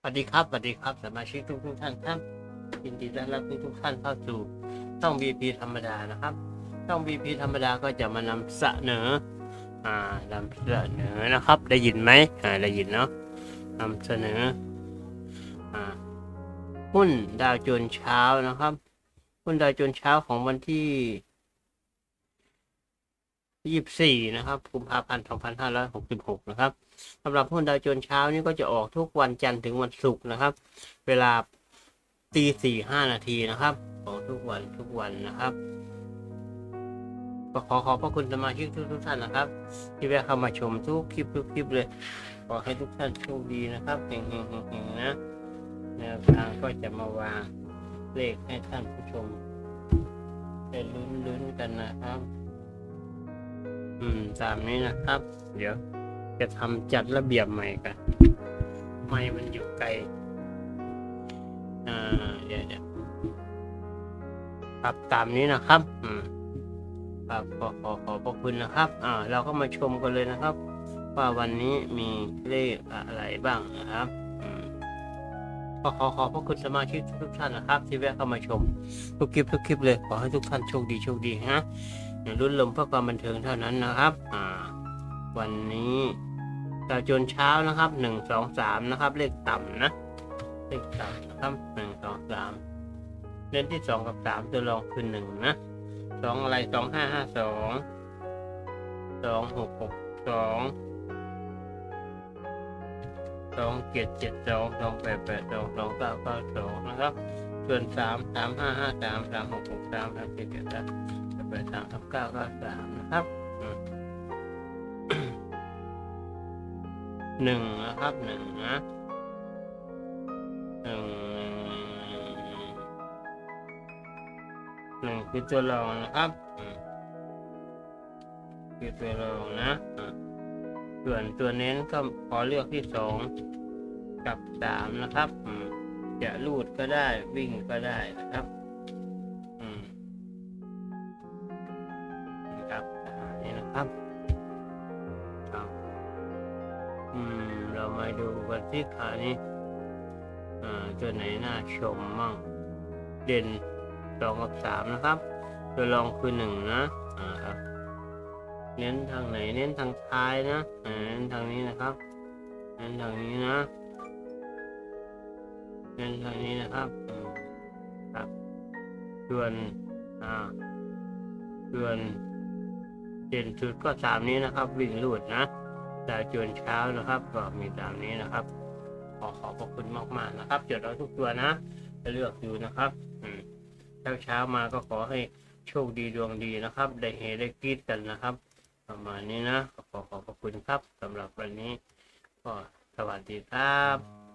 สวัสดีครับสวัสดีครับสมาชิกทุกทุกท่านครับยินดีต้อนรับทุกทุกท่านเข้าสู่ช่อง BP ธรรมดานะครับช่อง BP ธรรมดาก็จะมานำเสนออ่านำเสนอนะครับ ได้ยินไหมอ่าได้ยินเนาะนำเสนออ่าหุ้นดาวโจนเช้านะครับ หุ้นดาวโจนเช้าของวันที่ 24นะครับกุมภาพันธ์2566นะครับสำหรับหุ้นดาวโจนส์เช้านี่ก็จะออกทุกวันจันทร์ถึงวันศุกร์นะครับ เวลาตีสี่ห้านาทีนะครับออกทุกวันทุกวันนะครับขอขอบพระคุณสมาชิกทุกทุกท่านนะครับ ที่แวะเข้ามาชมทุกคลิปทุกคลิปเลย ขอให้ทุกท่านโชคดีนะครับเฮงเฮงเฮงนะแนวทางก็จะมาวางเลขให้ท่านผู้ชมได้ลุ้นๆกันนะครับ อืม ตามนี้นะครับ เดี๋ยว จะทำจัดระเบียบใหม่กัน ไม่มันอยู่ไกล อ่า เดี๋ยวเดี๋ยวครับตามนี้นะครับ อืมครับขอขอขอบพระคุณนะครับ อ่า เราก็มาชมกันเลยนะครับ ว่าวันนี้มีเลขอะไรบ้างนะครับอืมก็ขอขอบพระคุณสมาชิกทุกท่านนะครับ ที่แวะเข้ามาชม ทุกคลิปทุกคลิปเลยขอให้ทุกท่านโชคดีโชคดีฮะ อย่ารุ่นลมเพื่อความบันเทิงเท่านั้นนะครับ อ่า วันนี้ดาวจนเช้านะครับหนึ่งสองสามนะครับ เลขต่ำนะเลขต่ำนะครับหนึ่งสองสามเล่นที่สองกับสามตัวรองคือหนึ่งนะสองอะไรสองห้าห้าสองสองหกหกสองสองเจ็ดเจ็ดสองสองแปดแปดสองสองเก้าเก้าสองนะครับ ส่วนสามสามห้าห้าสามสามหกหกสามสามเจ็ดเจ็ดสาม แปดสามสามเก้าก้าสามนะครับหนึ่งนะครับหนึ่งนะหนึ่งหนึ่งคือตัวรองนะครับคือตัวรองนะส่วนตัวเน้นก็ขอเลือกที่สองกับสามนะครับจะลูดก็ได้วิ่งก็ได้นะครับ อืม เรามาดูกันที่ขานี้อ่าตัวไหนน่าชมมั่ง เด่นสองกับสามนะครับ ตัวรองคือหนึ่งนะอ่าครับ เน้นทางไหนเน้นทางท้ายนะอ่าเน้นทางนี้นะครับ เน้นทางนี้นะ เน้นทางนี้นะครับครับส่วนอ่าส่วนเด่นสุดก็สามนี้นะครับ วิ่งลูดนะ ดาวจวนเช้านะครับก็มีตามนี้นะครับ ขอขอบพระคุณมากๆนะครับจดเอาทุกตัวนะจะเลือกดูนะครับอืมเช้าเช้ามาก็ขอให้โชคดีดวงดีนะครับ ได้เฮได้กรีดกันนะครับ ประมาณนี้นะขอขอบพระคุณครับสำหรับวันนี้ก็สวัสดีครับ